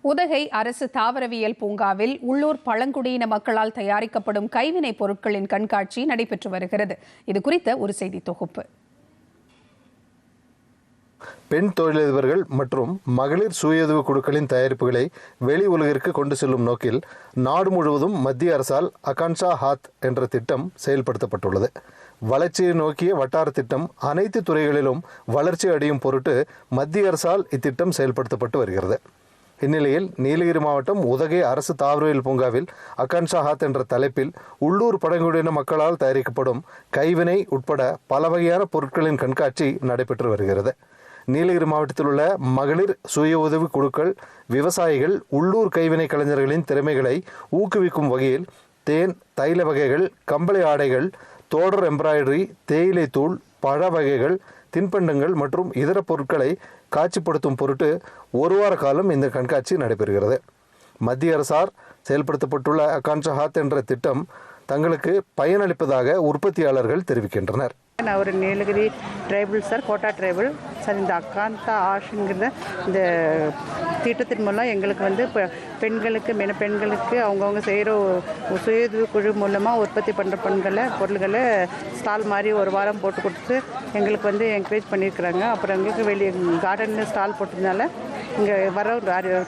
உதகை அரசு தாவரவியல் பூங்காவில் உள்ளூர் பழங்குடியின மக்களால் தயாரிக்கப்படும் கைவினைப் பொருட்களின் கண்காட்சி நடைபெற்று வருகிறது. இது குறித்த ஒரு செய்தி தொகுப்பு. பெண் தொழிலதிபர்கள் மற்றும் மகளிர் சுயஉதவி குழுக்களின் தயாரிப்புகளை வெளி உலகிற்கு கொண்டு செல்லும் நோக்கில் நாடு முழுவதும் மத்திய அரசால் அகான்ஷா ஹாத் என்ற திட்டம் செயல்படுத்தப்பட்டுள்ளது. வளர்ச்சியை நோக்கிய வட்டார திட்டம் அனைத்து துறைகளிலும் வளர்ச்சி அடையும் பொருட்டு மத்திய அரசால் இத்திட்டம் செயல்படுத்தப்பட்டு வருகிறது. இந்நிலையில் நீலகிரி மாவட்டம் உதகை அரசு தாவரவியல் பூங்காவில் அக்கான்ஷா ஹாத் என்ற தலைப்பில் உள்ளூர் பழங்குடியின மக்களால் தயாரிக்கப்படும் கைவினை உட்பட பல வகையான பொருட்களின் கண்காட்சி நடைபெற்று வருகிறது. நீலகிரி மாவட்டத்தில் உள்ள மகளிர் சுய உதவி குழுக்கள் விவசாயிகள் உள்ளூர் கைவினை கலைஞர்களின் திறமைகளை ஊக்குவிக்கும் வகையில் தேன் தைல வகைகள் கம்பளி ஆடைகள் தோடர் எம்ப்ராய்டரி தேயிலை தூள் பழ வகைகள் தின்பண்டங்கள் மற்றும் இதர பொருட்களை காட்சிப்படுத்தும் பொருட்டு ஒரு வார காலம் இந்த கண்காட்சி நடைபெறுகிறது. மத்திய அரசார் செயல்படுத்தப்பட்டுள்ள அகான்ஷா ஹாத் என்ற திட்டம் தங்களுக்கு பயனளிப்பதாக உற்பத்தியாளர்கள் தெரிவிக்கின்றனர். நான் ஒரு Nilgiri tribal sir Kota tribal sir இந்த அக்காந்தா ஆஷுங்கிற இந்த திட்டத்தின் மூலம் எங்களுக்கு வந்து இப்போ பெண்களுக்கு மென பெண்களுக்கு அவங்கவுங்க செய்கிற சுயஉதவி குழு மூலமாக உற்பத்தி பண்ணுற பெண்களை பொருள்களை ஸ்டால் மாதிரி ஒரு வாரம் போட்டு கொடுத்து எங்களுக்கு வந்து என்கரேஜ் பண்ணியிருக்கிறாங்க. அப்புறம் எங்களுக்கு வெளியே கார்டனில் ஸ்டால் போட்டதுனால இங்கே வர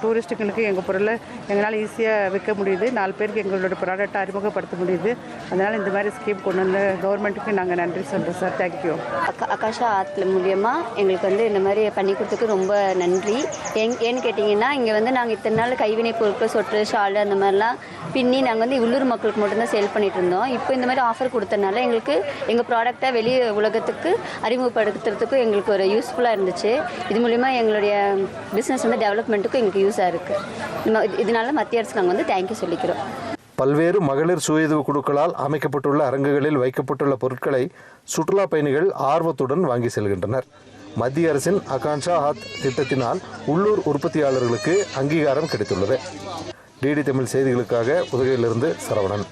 டூரிஸ்ட்டுங்களுக்கு எங்கள் பொருளை எங்களால் ஈஸியாக விற்க முடியுது. நாலு பேருக்கு எங்களோட ப்ராடக்ட்டை அறிமுகப்படுத்த முடியுது. அதனால் இந்த மாதிரி ஸ்கீம் கொண்டு வந்து கவர்மெண்ட்டுக்கு நாங்கள் நன்றி சொல்கிறோம் சார் தேங்க்யூ அக்கா அக்காஷா ஆற்றுல மூலியமாக எங்களுக்கு வந்து இந்த மாதிரி பண்ணி கொடுத்ததுக்கு ரொம்ப நன்றி. எங் ஏன்னு கேட்டிங்கன்னா இங்கே வந்து நாங்கள் இத்தனை நாள் கைவினை பொருட்கள் சொட்டு ஷால் அந்த மாதிரிலாம் பின்னி நாங்கள் வந்து உள்ளூர் மக்களுக்கு மட்டும்தான் சேல் பண்ணிட்டு இருந்தோம். இப்போ இந்த மாதிரி ஆஃபர் கொடுத்தனால எங்களுக்கு எங்கள் ப்ராடக்டை வெளி உலகத்துக்கு அறிமுகப்படுத்துறதுக்கும் எங்களுக்கு ஒரு யூஸ்ஃபுல்லாக இருந்துச்சு. இது மூலிமா எங்களுடைய பிஸ்னஸ் வந்து டெவலப்மெண்ட்டுக்கும் எங்களுக்கு யூஸாக இருக்குது இதனால மத்திய அரசுக்கு நாங்கள் வந்து தேங்க்யூ சொல்லிக்கிறோம். பல்வேறு மகளிர் சுயஉதவி குழுக்களால் அமைக்கப்பட்டுள்ள அரங்குகளில் வைக்கப்பட்டுள்ள பொருட்களை சுற்றுலா பயணிகள் ஆர்வத்துடன் வாங்கி செல்கின்றனர். மத்திய அரசின் அகான்ஷா ஹாத் திட்டத்தினால் உள்ளூர் உற்பத்தியாளர்களுக்கு அங்கீகாரம் கிடைத்துள்ளது. டிடி தமிழ் செய்திகளுக்காக உதகையிலிருந்து சரவணன்.